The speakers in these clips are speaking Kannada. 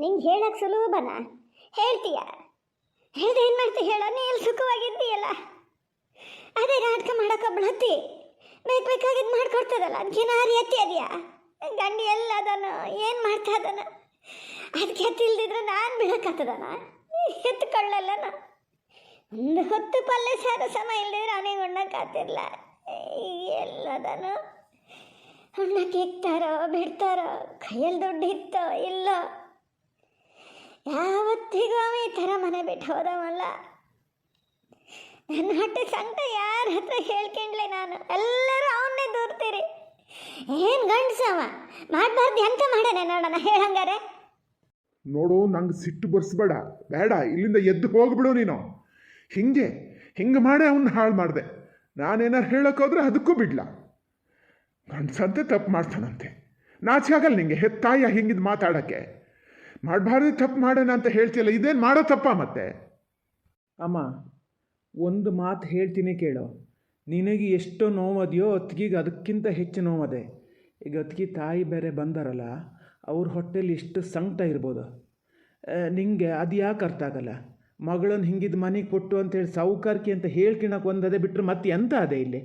ನಿಂಗೆ ಹೇಳಕ್ಕೆ ಸುಲಭನ? ಹೇಳ್ತೀಯ? ಹೇಳ್ದೆ ಏನು ಮಾಡ್ತೀಯ ಹೇಳೋ? ನೀ ಎಲ್ಲಿ ಸುಖವಾಗಿದ್ದೀಯಲ್ಲ? ಅದೇ ನಾಟಕ ಮಾಡೋಕೆ ಬಳತಿ ಬೇಕು ಬೇಕಾಗಿದ್ದು ಮಾಡ್ಕೊಡ್ತದಲ್ಲ. ಅದಕ್ಕೆ ನಾರಿ ಎತ್ತಿ ಅದೆಯಾ? ಗಂಡಿ ಎಲ್ಲ ಅದನ್ನು ಏನು ಮಾಡ್ತಾ ಅದನ ಅದಕ್ಕೆ ಎತ್ತಿಲ್ದಿದ್ರೆ ನಾನು ಬಿಡಕ್ಕತ್ತದನ ಎತ್ಕೊಳ್ಳಲ್ಲನ? ಒಂದು ಹೊತ್ತು ಪಲ್ಲೆ ಸಾರು ಸಮ ಇಲ್ಲದೆ ಅವನಿಗೆ ಉಣ್ಣಕ್ಕಾತಿರ್ಲ ಎಲ್ಲದನು ಉಣ್ಣಕ್ಕೆ ಇಕ್ತಾರೋ ಬಿಡ್ತಾರೋ, ಕೈಯಲ್ಲಿ ದುಡ್ಡು ಇತ್ತೋ, ಇಲ್ಲೋ? ಯಾವತ್ತಿಗೂ ಅವ ಈ ಥರ ಮನೆ ಬಿಟ್ಟು ಹೋದವಲ್ಲ? ನನ್ನ ಹೊಟ್ಟೆ ಸಂಕಟ ಯಾರ ಹತ್ರ ಹೇಳ್ಕೊಂಡ್ಲೆ ನಾನು? ಎಲ್ಲರೂ ಅವನ್ನೇ ದೂರ್ತೀರಿ. ಏನು ಗಂಡಸವ ಮಾಡಬಾರ್ದು ಎಂತ ಮಾಡೇನೆ ನೋಡೋಣ, ಹೇಳಂಗಾರೆ? ನೋಡು, ನಂಗೆ ಸಿಟ್ಟು ಬರ್ಸ್ಬೇಡ, ಬೇಡ, ಇಲ್ಲಿಂದ ಎದ್ದು ಹೋಗ್ಬಿಡು ನೀನು. ಹಿಂಗೆ ಹಿಂಗೆ ಮಾಡಿ ಅವನ್ನ ಹಾಳು ಮಾಡಿದೆ. ನಾನೇನಾರು ಹೇಳೋಕ್ಕೋದ್ರೆ ಅದಕ್ಕೂ ಬಿಡ್ಲ. ಗಂಡಸಂತೆ ತಪ್ಪು ಮಾಡ್ತಾನಂತೆ. ನಾಚೆ ಆಗಲ್ಲ ನಿಂಗೆ, ಹೆತ್ತಾಯ ಹಿಂಗಿದ್ ಮಾತಾಡೋಕ್ಕೆ. ಮಾಡಬಾರ್ದು, ತಪ್ಪು ಮಾಡೋಣ ಅಂತ ಹೇಳ್ತಿಲ್ಲ ಇದೇನು ಮಾಡೋ ತಪ್ಪ ಮತ್ತೆ? ಅಮ್ಮ, ಒಂದು ಮಾತು ಹೇಳ್ತೀನಿ ಕೇಳು. ನಿನಗೆ ಎಷ್ಟು ನೋವದೆಯೋ ಅತ್ತಿಗೆ ಅದಕ್ಕಿಂತ ಹೆಚ್ಚು ನೋವದೆ. ಈಗ ಅತ್ತಿಗೆ ತಾಯಿ ಬೇರೆ ಬಂದಾರಲ್ಲ, ಅವ್ರ ಹೊಟ್ಟೆಲಿ ಎಷ್ಟು ಸಂಕಟ ಇರ್ಬೋದು. ನಿಂಗೆ ಅದು ಯಾಕೆ ಅರ್ಥ ಆಗಲ್ಲ? ಮಗಳನ್ನು ಹಿಂಗಿದ ಮನೆಗೆ ಕೊಟ್ಟು ಅಂತೇಳಿ ಸಾವುಕಾರ್ಕಿ ಅಂತ ಹೇಳ್ಕಿಣಕ್ಕೆ ಒಂದದೆ ಬಿಟ್ಟರೆ ಮತ್ತೆ ಎಂತ ಅದೇ ಇಲ್ಲಿ?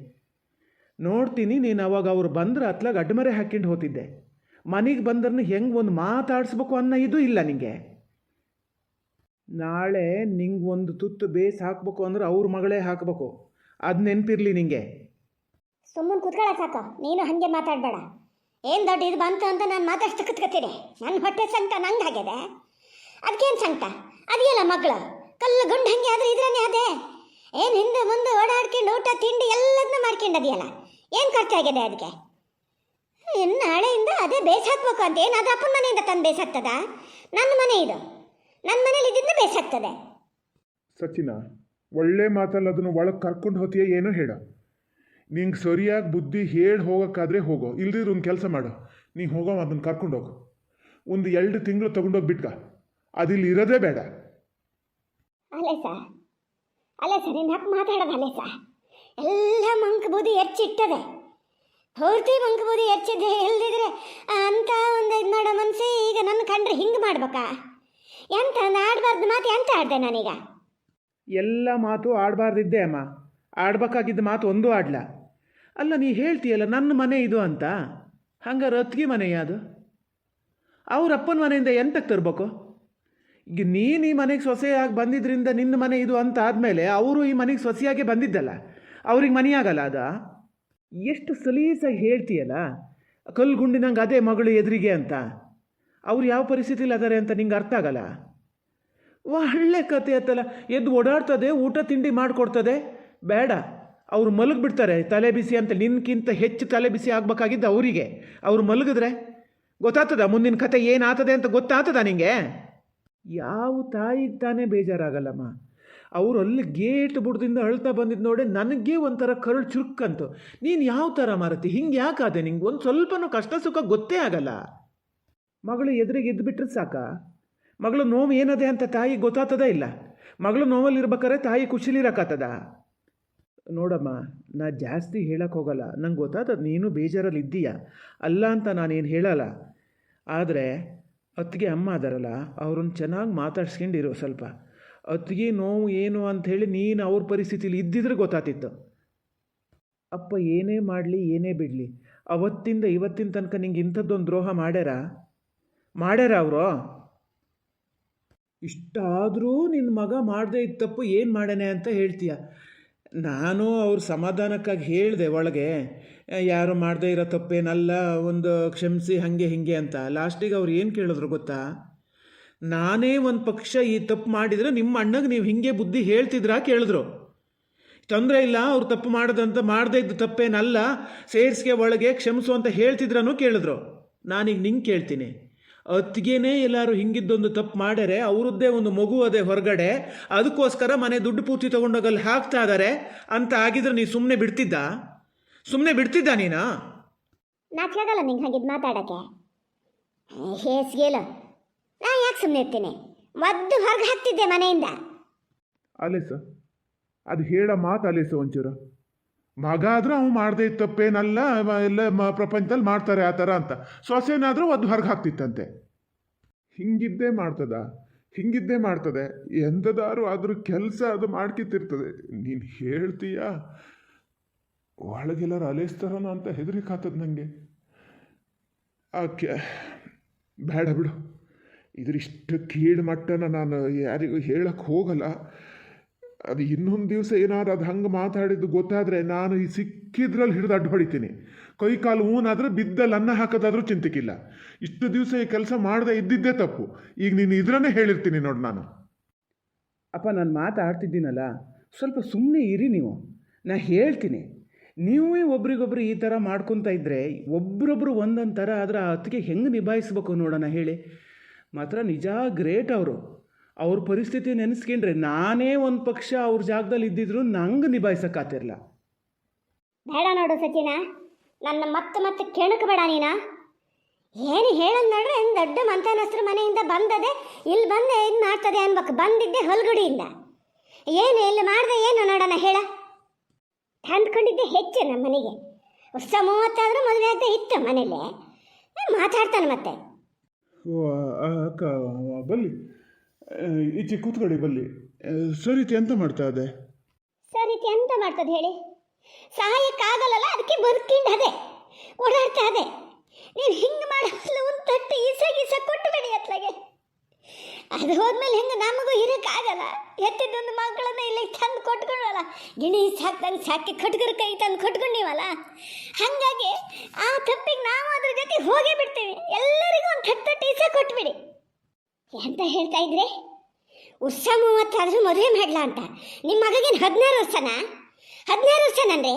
ನೋಡ್ತೀನಿ, ನೀನು ಅವಾಗ ಅವ್ರು ಬಂದ್ರೆ ಅತ್ಲಾಗ ಅಡ್ಮರೆ ಹಾಕ್ಕೊಂಡು ಹೋತಿದ್ದೆ. ಮನೆಗೆ ಬಂದ್ರೂ ಹೆಂಗೆ ಒಂದು ಮಾತಾಡಿಸ್ಬೇಕು ಅನ್ನೋ ಇದು ಇಲ್ಲ ನಿಮಗೆ ನಾಳೆ ನಿಂಗೆ ಒಂದು ತುತ್ತು ಬೇಸ್ ಹಾಕ್ಬೇಕು ಅಂದ್ರೆ ಅವ್ರ ಮಗಳೇ ಹಾಕಬೇಕು. ಅದು ನೆನಪಿರ್ಲಿ ನಿಂಗೆ. ಸುಮ್ಮನೆ ಕುತ್ಕೊಳ್ಳ ಸಾಕು. ನೀನು ಹಾಗೆ ಮಾತಾಡಬೇಡ. ಏನು ದೊಡ್ಡ ಇದು ಬಂತು ಅಂತ ನಾನು ಮಾತಾಡ್ತಾ ಕುತ್ಕೋತೀನಿ. ನನ್ನ ಹೊಟ್ಟೆ ಸಂಕಟ ನಂಗೆ ಆಗಿದೆ ಅದಕ್ಕೇನು ಸಂಕಟ? ಅದೇಲ್ಲ ಮಗಳು. ಕಲ್ಲು ಗುಂಡು ಹಂಗೆ ಆದ್ರೆ ಇದ್ರನೇ ಅದೇ. ಏನು ಹಿಂದೆ ಮುಂದೆ ಓಡಾಡ್ಕೊಂಡು ಊಟ, ತಿಂಡಿ ಎಲ್ಲದನ್ನೂ ಮಾಡ್ಕೊಂಡು ಅದೆಯಲ್ಲ? ಏನು ಖರ್ಚಾಗಿದೆ ಅದಕ್ಕೆ ಇನ್ನು ನಾಳೆಯಿಂದ ಅದೇ ಬೇಸಾಕ್ಬೇಕು ಅಂತ ಏನಾದ್ರೂ ಅಪ್ಪನ ಮನೆಯಿಂದ ತಂದು ಬೇಸಾಗ್ತದ? ನನ್ನ ಮನೆ ಇದು. ನನ್ನ ಮನೇಲಿ ಇದರಿಂದ ಬೇಸಾಗ್ತದೆ. ಸಚಿನ ಒಳ್ಳೆ ಮಾತಲ್ಲ ಅದನ್ನು ಒಳಗೆ ಕರ್ಕೊಂಡು ಹೋತೀಯ ಏನು ಹೇಳ. ನಿಂಗೆ ಸರಿಯಾಗಿ ಬುದ್ಧಿ ಹೇಳಿ ಹೋಗೋಕ್ಕಾದ್ರೆ ಹೋಗೋ. ಇಲ್ದಿದ್ರೆ ಒಂದು ಕೆಲಸ ಮಾಡು. ನೀ ಹೋಗೋ ಅದನ್ನು ಕರ್ಕೊಂಡು ಹೋಗು. ಒಂದು ಎರಡು ತಿಂಗಳು ತಗೊಂಡೋಗಿ ಬಿಟ್ಕ. ಅದಿಲ್ಲಿ ಇರೋದೇ ಬೇಡ. ಅಲ್ಲೇ ಸಾ ಅಲ್ಲೇ ಸರ್ ನಿನ್ನ ಮಾತಾಡೋದು ಅಲ್ಲೇ ಸಾ ಎಲ್ಲ ಮಂಕ ಬುದ್ಧಿ ಎರ್ಚಿಟ್ಟದೆ ಪೂರ್ತಿ ಮಂಕಬೂರಿ ಬೂದಿ ಎರ್ಚಿದ್ದೆ ಇಲ್ದಿದ್ರೆ ಅಂತ ಒಂದು ಇದು ಮಾಡೋ ಮನಸ್ಸೇ ಈಗ ನನ್ನ ಕಂಡ್ರೆ ಹಿಂಗೆ ಮಾಡ್ಬೇಕಾ? ಎಂತ ಆಡಬಾರ್ದು ಮಾತು ಎಂತ ಆಡ್ದೆ ನಾನೀಗ? ಎಲ್ಲ ಮಾತು ಆಡಬಾರ್ದಿದ್ದೆ ಅಮ್ಮ. ಆಡ್ಬೇಕಾಗಿದ್ದ ಮಾತು ಒಂದು ಆಡ್ಲ. ಅಲ್ಲ, ನೀ ಹೇಳ್ತೀಯಲ್ಲ, ನನ್ನ ಮನೆ ಇದು ಅಂತ? ಹಂಗಾರೆ ಅತ್ತಿಗೆ ಮನೆಯ ಅದು ಅವ್ರ ಅಪ್ಪನ ಮನೆಯಿಂದ ಎಂತಕ್ಕೆ ತರಬೇಕು? ಈಗ ನೀನು ಈ ಮನೆಗೆ ಸೊಸೆಯಾಗಿ ಬಂದಿದ್ದರಿಂದ ನಿನ್ನ ಮನೆ ಇದು ಅಂತ ಆದಮೇಲೆ, ಅವರು ಈ ಮನೆಗೆ ಸೊಸೆಯಾಗೆ ಬಂದಿದ್ದಲ್ಲ. ಅವ್ರಿಗೆ ಮನೆಯಾಗಲ್ಲ ಅದ? ಎಷ್ಟು ಸಲೀಸಾಗಿ ಹೇಳ್ತೀಯಲ್ಲ? ಕಲ್ಲು ಗುಂಡಿನಂಗೆ ಅದೇ ಮಗಳು ಎದುರಿಗೆ ಅಂತ. ಅವ್ರು ಯಾವ ಪರಿಸ್ಥಿತಿಲಿ ಅದಾರೆ ಅಂತ ನಿಂಗೆ ಅರ್ಥ ಆಗಲ್ಲ? ಒಳ್ಳೆ ಕತೆ ಆಯ್ತಲ್ಲ ಎದ್ದು ಓಡಾಡ್ತದೆ, ಊಟ ತಿಂಡಿ ಮಾಡಿಕೊಡ್ತದೆ. ಬೇಡ, ಅವ್ರು ಮಲಗಿಬಿಡ್ತಾರೆ, ತಲೆ ಬಿಸಿ ಅಂತ ನಿನ್ಗಿಂತ ಹೆಚ್ಚು ತಲೆ ಬಿಸಿ ಆಗ್ಬೇಕಾಗಿದ್ದು ಅವರಿಗೆ. ಅವ್ರು ಮಲಗಿದ್ರೆ ಗೊತ್ತಾಗ್ತದ, ಮುಂದಿನ ಕತೆ ಏನಾಗ್ತದೆ ಅಂತ ಗೊತ್ತಾಗ್ತದ ನಿಂಗೆ? ಯಾವ ತಾಯಿಗೆ ತಾನೇ ಬೇಜಾರಾಗಲ್ಲಮ್ಮ. ಅವರು ಅಲ್ಲಿ ಗೇಟ್ ಬುಡದಿಂದ ಅಳ್ತಾ ಬಂದಿದ್ದು ನೋಡಿ ನನಗೆ ಒಂಥರ ಕರುಳು ಚುರುಕ್ಕಂತು ನೀನು ಯಾವ ಥರ ಮಾರತಿ? ಹಿಂಗೆ ಯಾಕಾದೆ ನಿಂಗೆ? ಒಂದು ಸ್ವಲ್ಪನೂ ಕಷ್ಟ ಸುಖ ಗೊತ್ತೇ ಆಗಲ್ಲ. ಮಗಳು ಎದುರಿಗೆ ಎದ್ದುಬಿಟ್ರೆ ಸಾಕ? ಮಗಳು ನೋವು ಏನದೆ ಅಂತ ತಾಯಿ ಗೊತ್ತಾಗ್ತದ ಇಲ್ಲ? ಮಗಳು ನೋವಲ್ಲಿ ಇರ್ಬೇಕಾದ್ರೆ ತಾಯಿ ಖುಷಿಲಿರಕ್ಕಾಗ್ತದ ನೋಡಮ್ಮ, ನಾ ಜಾಸ್ತಿ ಹೇಳಕ್ಕೆ ಹೋಗಲ್ಲ. ನಂಗೆ ಗೊತ್ತಾಗ್ತದ ನೀನು ಬೇಜಾರಲ್ಲಿ ಇದ್ದೀಯ? ಅಲ್ಲ ಅಂತ ನಾನೇನು ಹೇಳಲ್ಲ. ಆದರೆ ಅತ್ತಿಗೆ ಅಮ್ಮ ಅದಾರಲ್ಲ ಅವ್ರನ್ನ ಚೆನ್ನಾಗಿ ಮಾತಾಡ್ಸ್ಕೊಂಡಿರೋ ಸ್ವಲ್ಪ. ಅತ್ತಿಗೆ ನೋವು ಏನು ಅಂಥೇಳಿ ನೀನು ಅವ್ರ ಪರಿಸ್ಥಿತಿಲಿ ಇದ್ದಿದ್ರೆ ಗೊತ್ತಾತಿತ್ತು ಅಪ್ಪ, ಏನೇ ಮಾಡಲಿ, ಏನೇ ಬಿಡಲಿ. ಅವತ್ತಿಂದ ಇವತ್ತಿನ ತನಕ ನಿಂಗೆ ಇಂಥದ್ದೊಂದು ದ್ರೋಹ ಮಾಡ್ಯಾರ? ಮಾಡ್ಯಾರ ಅವರು? ಇಷ್ಟಾದರೂ ನಿನ್ನ ಮಗ ಮಾಡದೇ ತಪ್ಪು ಏನು ಮಾಡ್ಯಾನೆ ಅಂತ ಹೇಳ್ತೀಯ. ನಾನು ಅವ್ರ ಸಮಾಧಾನಕ್ಕಾಗಿ ಹೇಳಿದೆ ಒಳಗೆ, ಯಾರು ಮಾಡದೇ ಇರೋ ತಪ್ಪೇನಲ್ಲ, ಒಂದು ಕ್ಷಮಿಸಿ, ಹಾಗೆ, ಹೀಗೆ ಅಂತ. ಲಾಸ್ಟಿಗೆ ಅವ್ರು ಏನು ಕೇಳಿದ್ರು ಗೊತ್ತಾ? ನಾನೇ ಒಂದು ಪಕ್ಷ ಈ ತಪ್ಪು ಮಾಡಿದರೆ ನಿಮ್ಮ ಅಣ್ಣಗೆ ನೀವು ಹಿಂಗೆ ಬುದ್ಧಿ ಹೇಳ್ತಿದ್ರಾ ಕೇಳಿದ್ರು. ತೊಂದರೆ ಇಲ್ಲ, ಅವ್ರು ತಪ್ಪು ಮಾಡದಂತ ಮಾಡದೇ ಇದ್ದ ತಪ್ಪೇನಲ್ಲ, ಸೇರ್ಸ್ಗೆ ಒಳಗೆ ಕ್ಷಮಿಸು ಅಂತ ಹೇಳ್ತಿದ್ರನು ಕೇಳಿದ್ರು. ನಾನೀಗ ನಿಂಗೆ ಕೇಳ್ತೀನಿ. ಅತ್ತಿಗೆನೇ ಎಲ್ಲರೂ ಹಿಂಗಿದ್ದೊಂದು ತಪ್ಪು ಮಾಡ್ಯಾರೆ, ಅವರದ್ದೇ ಒಂದು ಮಗು ಅದೇ ಹೊರಗಡೆ, ಅದಕ್ಕೋಸ್ಕರ ಮನೆ ದುಡ್ಡು ಪೂರ್ತಿ ತೊಗೊಂಡೋಗಲ್ಲಿ ಹಾಕ್ತಾ ಇದ್ದಾರೆ ಅಂತ ಆಗಿದ್ರೆ ನೀ ಸುಮ್ಮನೆ ಬಿಡ್ತಿದ್ದ? ಸುಮ್ಮನೆ ಬಿಡ್ತಿದ್ದ ನೀನಾ? ನಾಚಿಕಾಗಲ್ಲ ನಿಂಗೆ ಹೇಸ್ಗೇಳು ನಾ ಯಾಕೆ ಸುಮ್ಮನೆ ಇರ್ತೀನಿ? ಮದ್ದು ಹೊರಗೆ ಹಾಕ್ತಿದ್ದೆ ಮನೆಯಿಂದ. ಅಲೇಸ, ಅದು ಹೇಳ ಮಾತು ಅಲೇಸ ಒಂಚೂರು. ಮಗ ಆದ್ರೂ ಅವ್ನು ಮಾಡದೇ ತಪ್ಪೇನಲ್ಲ ಎಲ್ಲ ಪ್ರಪಂಚದಲ್ಲಿ ಮಾಡ್ತಾರೆ ಆ ಥರ ಅಂತ. ಸೊಸೆನಾದರೂ ಒಂದು ಹೊರಗೆ ಹಾಕ್ತಿತ್ತಂತೆ ಹಿಂಗಿದ್ದೇ ಮಾಡ್ತದ, ಹಿಂಗಿದ್ದೇ ಮಾಡ್ತದೆ. ಎಂಥದಾರು ಆದರೂ ಕೆಲಸ ಅದು ಮಾಡ್ಕಿತ್ತಿರ್ತದೆ. ನೀನು ಹೇಳ್ತೀಯಾ? ಒಳಗೆಲ್ಲರೂ ಅಲೇಸ್ತಾರನೋ ಅಂತ ಹೆದರಿಕಾತದ ನನಗೆ ಆಕೆ ಬೇಡ ಬಿಡು. ಇದ್ರಿಷ್ಟು ಕೀಳು ಮಟ್ಟನ ನಾನು ಯಾರಿಗೂ ಹೇಳಕ್ಕೆ ಹೋಗಲ್ಲ. ಅದು ಇನ್ನೊಂದು ದಿವಸ ಏನಾದ್ರು ಅದು ಹಂಗೆ ಮಾತಾಡಿದ್ದು ಗೊತ್ತಾದರೆ ನಾನು ಈ ಸಿಕ್ಕಿದ್ರಲ್ಲಿ ಹಿಡಿದು ಅಡ್ಡು ಹೊಡಿತೀನಿ ಕೈ ಕಾಲು ಊನಾದ್ರೆ ಬಿದ್ದಲ್ಲಿ ಅನ್ನ ಹಾಕೋದಾದರೂ ಚಿಂತಿಕಿಲ್ಲ. ಇಷ್ಟು ದಿವಸ ಈ ಕೆಲಸ ಮಾಡದೆ ಇದ್ದಿದ್ದೇ ತಪ್ಪು. ಈಗ ನೀನು ಇದ್ರನ್ನೇ ಹೇಳಿರ್ತೀನಿ ನೋಡಿ ನಾನು. ಅಪ್ಪ, ನಾನು ಮಾತಾಡ್ತಿದ್ದೀನಲ್ಲ. ಸ್ವಲ್ಪ ಸುಮ್ಮನೆ ಇರಿ ನೀವು. ನಾ ಹೇಳ್ತೀನಿ. ನೀವೇ ಒಬ್ರಿಗೊಬ್ರು ಈ ಥರ ಮಾಡ್ಕೊತ ಇದ್ದರೆ ಒಬ್ರೊಬ್ರು ಒಂದೊಂದು ಥರ ಆದರೆ ಅದಕ್ಕೆ ಹೆಂಗೆ ನಿಭಾಯಿಸ್ಬೇಕು ನೋಡೋಣ ಹೇಳಿ. ಮಾತ್ರ ನಿಜ ಗ್ರೇಟ್ ಅವರು. ಅವ್ರ ಪರಿಸ್ಥಿತಿ ನೆನೆಸ್ಕೊಂಡ್ರೆ ನಾನೇ ಒಂದು ಪಕ್ಷ ಅವ್ರ ಜಾಗದಲ್ಲಿ ಇದ್ದಿದ್ರು ನಂಗೆ ನಿಭಾಯಿಸೋಕ್ಕಾತಿರಲ್ಲ ಬೇಡ ನೋಡು ಸಚಿನ ನನ್ನ ಮತ್ತೆ ಮತ್ತೆ ಕೆಣಕಬೇಡ ನೀನ. ಏನು ಹೇಳೋದು ನೋಡ್ರೆ ದೊಡ್ಡ ಮಂತನಸ್ತ್ರ ಮನೆಯಿಂದ ಬಂದದೆ ಇಲ್ಲಿ ಬಂದೆ ಇದು ಮಾಡ್ತದೆ ಅನ್ಬೇಕು. ಬಂದಿದ್ದೆ ಹೊಲ್ಗುಡಿಯಿಂದ. ಏನು ಇಲ್ಲಿ ಮಾಡ್ದೆ ಏನು ನೋಡೋಣ ಹೇಳ. ಅಂದ್ಕೊಂಡಿದ್ದೆ ಹೆಚ್ಚು ನಮ್ಮ ಮನೆಗೆ ವರ್ಷ ಮೂವತ್ತಾದರೂ ಮದುವೆ ಆಗದೆ ಇತ್ತು ಮನೇಲಿ. ಮಾತಾಡ್ತಾನೆ ಮತ್ತೆ. ಅಕ್ಕ ಬಲ್ಲಿ ಈಚೆ ಕೂತ್ಕೊಳ್ಳಿ ಬಲ್ಲಿ ಸರಿತಿ ಎಂತ ಮಾಡ್ತಾ ಇದೆ ಸರಿತಿ ಎಂತ ಮಾಡ್ತದೆ ಹೇಳಿ? ಸಹಾಯಕ್ಕಾಗಲ್ಲ ಅದಕ್ಕೆ ಬದುಕಿಂದ ಓಡಾಡ್ತಾ ಇದೆ ನೀವು ಹಿಂಗೆ ಮಾಡಲು ಒಂದು ತಟ್ಟು ಈಸ ಗೀಸ ಕೊಟ್ಟು ಬಿಡಿ ಅತ್ಲಾಗೆ. ಅದು ಹೋದ್ಮೇಲೆ ಹೆಂಗೆ ನಮಗೂ ಇರೋಕ್ಕಾಗಲ್ಲ ಎತ್ತಿದ್ದೊಂದು ಮಕ್ಕಳನ್ನ ಇಲ್ಲಿ ತಂದು ಕೊಟ್ಕೊಂಡಲ್ಲ ಗಿಣಿ ಸಾಕ್ದಂಗೆ ಸಾಕಿ ಕಟ್ಗರ ಕೈ ತಂದು ಕೊಟ್ಕೊಂಡೀವಲ್ಲ? ಹಾಗಾಗಿ ಆ ತಪ್ಪಿಗೆ ನಾವು ಅದ್ರ ಜೊತೆ ಹೋಗೇ ಬಿಡ್ತೀವಿ. ಎಲ್ಲರಿಗೂ ಒಂದು ತಟ್ಟು ಈಸ ಕೊಟ್ಬಿಡಿ. ಎಂತ ಹೇಳ್ತಾ ಇದ್ರೆ? ವರ್ಷ ಮೂವತ್ತಾದರೂ ಮದುವೆ ಮಾಡ್ಲಾ ಅಂತ. ನಿಮ್ಮ ಮಗಗೇನು ಹದಿನಾರು ವರ್ಷನಾ? ಹದಿನಾರು ವರ್ಷನಂದ್ರೆ?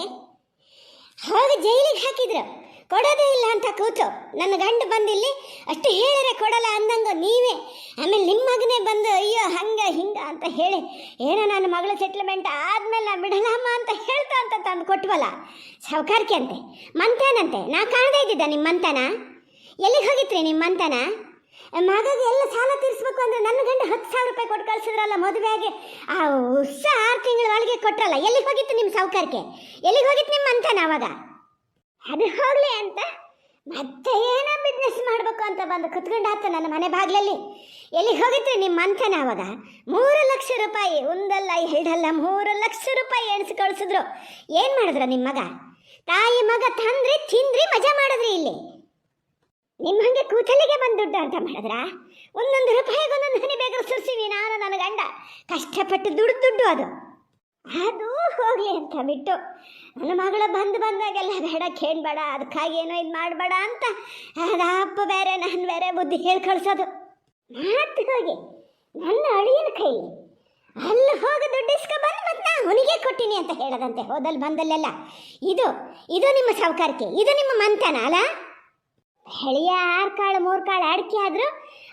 ಹೋಗಿ ಜೈಲಿಗೆ ಹಾಕಿದ್ರು. ಕೊಡೋದೇ ಇಲ್ಲ ಅಂತ ಕೂತು. ನನ್ನ ಗಂಡ ಬಂದಿಲ್ಲಿ, ಅಷ್ಟು ಹೇಳಿದ್ರೆ ಕೊಡಲ್ಲ ಅಂದಂಗ ನೀವೇ. ಆಮೇಲೆ ನಿಮ್ಮ ಮಗನೇ ಬಂದು, ಅಯ್ಯೋ, ಹಂಗ, ಹಿಂಗ ಅಂತ ಹೇಳಿ, ಏನೋ ನನ್ನ ಮಗಳ ಸೆಟ್ಲ್ಮೆಂಟ್ ಆದ್ಮೇಲೆ ಬಿಡಲಮ್ಮ ಅಂತ ಹೇಳ್ತಾ ಅಂತ ತಂದು ಕೊಟ್ವಲ್ಲ. ಸಾವುಕಾರಿಕೆ ಅಂತೆ. ಮಂತಾನಂತೆ ನಾ ಕಾಣದೇ ಇದ್ದಿದ್ದ ನಿಮ್ಮ ಮಂತನ ಎಲ್ಲಿಗೆ ಹೋಗಿತ್ರಿ ನಿಮ್ಮ ಮಂತನ ಮಗಗೆ ಎಲ್ಲ ಸಾಲ ತೀರಿಸ್ಬೇಕು ಅಂದ್ರೆ ನನ್ನ ಗಂಡ ಹತ್ತು ಸಾವಿರ ರೂಪಾಯಿ ಕೊಟ್ಟು ಕಳ್ಸಿದ್ರಲ್ಲ ಮದುವೆಗೆ ಆ ಹೊಸ ಆರು ತಿಂಗಳ ಒಳಗೆ ಕೊಟ್ರಲ್ಲ, ಎಲ್ಲಿಗೆ ಹೋಗಿತ್ತು ನಿಮ್ಮ ಸಾವುಕಾರಕ್ಕೆ ಎಲ್ಲಿಗೆ ಹೋಗಿತ್ತು ನಿಮ್ಮ ಮಂತನ ಅವಾಗ? ಅದು ಹೋಗ್ಲಿ ಅಂತ. ಮತ್ತೆ ಏನೋ ಬಿಸ್ನೆಸ್ ಮಾಡಬೇಕು ಅಂತ ಬಂದು ಕುತ್ಕೊಂಡಾತ ನನ್ನ ಮನೆ ಬಾಗಿಲಲ್ಲಿ. ಎಲ್ಲಿಗೆ ಹೋಗಿತ್ತು ನಿಮ್ಮ ಅಂತನ ಅವಾಗ? ಮೂರು ಲಕ್ಷ ರೂಪಾಯಿ, ಒಂದಲ್ಲ, ಎರಡಲ್ಲ, ಮೂರು ಲಕ್ಷ ರೂಪಾಯಿ ಎಣಿಸಿ ಕಳಿಸಿದ್ರು. ಏನು ಮಾಡಿದ್ರು ನಿಮ್ಮ ಮಗ? ತಾಯಿ ಮಗ ತಂದ್ರಿ, ತಿಂದ್ರಿ, ಮಜಾ ಮಾಡಿದ್ರಿ ಇಲ್ಲಿ. ನಿಮ್ಮ ಹಂಗೆ ಕೂತಲಿಗೆ ಬಂದು ದುಡ್ಡು ಅಂತ ಮಾಡಿದ್ರ? ಒಂದೊಂದು ರೂಪಾಯಿಗೆ ಒಂದೊಂದು ಹನಿ ಬೇಕಾದ್ರೆ ಸುರಿಸಿವಿ ನಾನು, ನನ್ನ ಗಂಡ. ಕಷ್ಟಪಟ್ಟು ದುಡ್ಡು ದುಡ್ಡು ಅದು. ಅದು ಹೋಗಲಿ ಅಂತ ಬಿಟ್ಟು. ನನ್ನ ಮಗಳ ಬಂದು ಬಂದಾಗೆಲ್ಲ ಬೇಡ ಕೇಳಬೇಡ ಅದಕ್ಕಾಗಿ ಏನೋ ಇದು ಮಾಡಬೇಡ ಅಂತ. ಅದ ಅಪ್ಪ ಬೇರೆ, ನಾನು ಬೇರೆ ಬುದ್ಧಿ ಹೇಳಿ ಕಳ್ಸೋದು ಮಾತು ಹೋಗಿ, ನನ್ನ ಅಳಿಯನ ಕೈಲಿ. ಅಲ್ಲಿ ಹೋಗಿ ದುಡ್ಡು ಇಸ್ಕೊಬಂದು ಮತ್ತೆ ಅವನಿಗೆ ಕೊಟ್ಟಿನಿ ಅಂತ ಹೇಳದಂತೆ ಹೋದಲ್ಲಿ ಬಂದಲ್ಲೆಲ್ಲ. ಇದು ಇದು ನಿಮ್ಮ ಸಾವುಕಾರಿಕೆ, ಇದು ನಿಮ್ಮ ಮಂತನ ಅಲ್ಲ? ಹಳೆಯ ಆರು ಕಾಳು ಮೂರು ಕಾಳು ಅಡಿಕೆ ಆದರೂ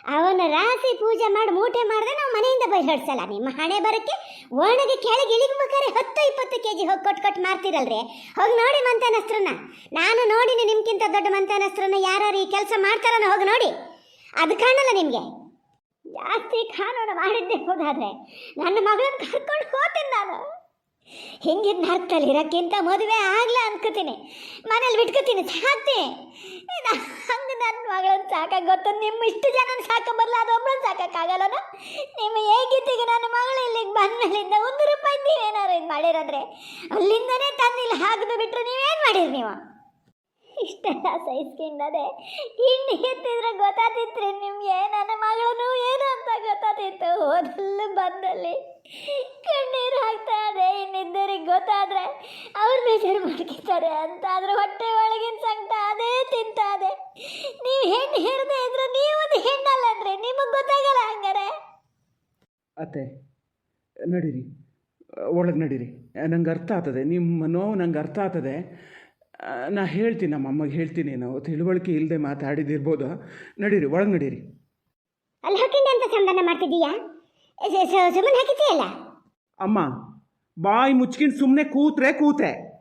ಅವನ ರಾಸಿ ಪೂಜೆ ಮಾಡಿ ಮೂಟೆ ಮಾಡಿದ್ರೆ ನಾವು ಮನೆಯಿಂದ ಬೈಹಡ್ಸಲ್ಲ ನಿಮ್ಮ ಹಣೆ ಬರಕ್ಕೆ ಒಣಗಿ ಕೆಳಗೆ ಇಳಿಗ್ಬೇಕಾರೆ ಹತ್ತು ಇಪ್ಪತ್ತು ಕೆ ಜಿ ಹೋಗಿ ಕೊಟ್ಟು ಕೊಟ್ಟು ಮಾರ್ತಿರಲ್ರಿ? ಹೋಗಿ ನೋಡಿ ಮಂತನಸ್ತ್ರನ ನಾನು ನೋಡಿನಿ ನಿಮ್ಗಿಂತ ದೊಡ್ಡ ಮಂತನಸ್ತ್ರನ ಯಾರು ಈ ಕೆಲಸ ಮಾಡ್ತಾರನ ಹೋಗಿ ನೋಡಿ. ಅದು ಕಾಣಲ್ಲ ನಿಮಗೆ. ಜಾಸ್ತಿ ಕಾನೂನು ಮಾಡಿದ್ದೆ ಹೋದಾದ್ರೆ ನನ್ನ ಮಗಳನ್ನ ಕರ್ಕೊಂಡು ಹೋಗ್ತೀನಿ ನಾನು. ಹಿಂಗಿದ್ದ ನರ್ಕಲ್ಲಿ ಇರೋಕ್ಕಿಂತ ಮದುವೆ ಆಗ್ಲ ಅನ್ಕೋತೀನಿ. ಮನೇಲಿ ಬಿಟ್ಕೋತೀನಿ ಸಾಕ್ತೀನಿ ಹಂಗೆ ನನ್ನ ಮಗಳನ್ನು ಸಾಕಾಗ ಗೊತ್ತು ನಿಮ್ಮ ಇಷ್ಟು ಜನ ಅದು ಒಬ್ಬರು ಸಾಕೋಕ್ಕಾಗಲ್ಲ ನಿಮ್ಮ ಹೇಗಿತ್ತಿಗೆ ನನ್ನ ಮಗಳು ಇಲ್ಲಿಗೆ ಬಂದ್ಮೇಲಿಂದ ಒಂದು ರೂಪಾಯಿ ನೀವೇನಾರು ಇದು ಮಾಡಿರೋದ್ರೆ, ಅಲ್ಲಿಂದನೇ ತಂದಿಲ್ಲ ಹಾಕಿದು ಬಿಟ್ಟರು ನೀವೇನು ಮಾಡಿರಿ ನೀವು? ಇಷ್ಟೆಲ್ಲ ಸಹಿಸ್ಕೊಂಡದೆ ಹಿಂಡಿ ಎತ್ತಿದ್ರೆ ಗೊತ್ತಾತಿತ್ರಿ ನಿಮ್ಗೆ ನನ್ನ ಮಗಳನು ಏನು ಅಂತ ಗೊತ್ತಾತಿತ್ತು. ಹೋದಲ್ಲೂ ಬಂದಲ್ಲಿ ಕಣ್ಣೀರು ಹಾಕ್ತಾರೆ ಇನ್ನಿದ್ದರಿಗೆ ಗೊತ್ತಾದ್ರೆ ಅವ್ರ ಬೇಜಾರು ಮಾಡ್ಕೊತಾರೆ. ಅಂತ ಆದ್ರೆ ಹೊಟ್ಟೆ ಒಳಗಿನ ಸಂಕಟ ಅದೇ ತಿಂತಾದೆ. ನೀವು ಹೆಣ್ಣು ಹೇರದೆ ಇದ್ರೆ ನೀವು ಹೆಣ್ಣಲ್ಲ ಅಂದ್ರೆ ನಿಮಗೆ ಗೊತ್ತಾಗಲ್ಲ ಹಂಗಾರೆ? ಅತ್ತೆ ನಡೀರಿ. ಒಳಗೆ ನಡೀರಿ. ನಂಗೆ ಅರ್ಥ ಆಗ್ತದೆ. ನಿಮ್ಮ ನೋವು ನಂಗೆ ಅರ್ಥ ಆಗ್ತದೆ. ನಾ ಹೇಳ್ತೀನಿ ನಮ್ಮ ಅಮ್ಮಗೆ ಹೇಳ್ತೀನಿ ನಾವು. ತಿಳುವಳಿಕೆ ಇಲ್ಲದೆ ಮಾತಾಡಿದಿರ್ಬೋದು. ನಡೀರಿ ಒಳಗೆ ನಡೀರಿ. ಅಲ್ಲಿ ಹಾಕಿದ್ದೆ ಅಂತ ಸಂಧಾನ ಮಾಡ್ತಿದ್ದೀಯಾ? ಸುಮ್ಮನೆ ಹಾಕಿದ್ದೀಯಲ್ಲ ಅಮ್ಮ ಬಾಯಿ ಮುಚ್ಕೊಂಡು ಸುಮ್ಮನೆ ಕೂತ್ರೆ ಕೂತೆ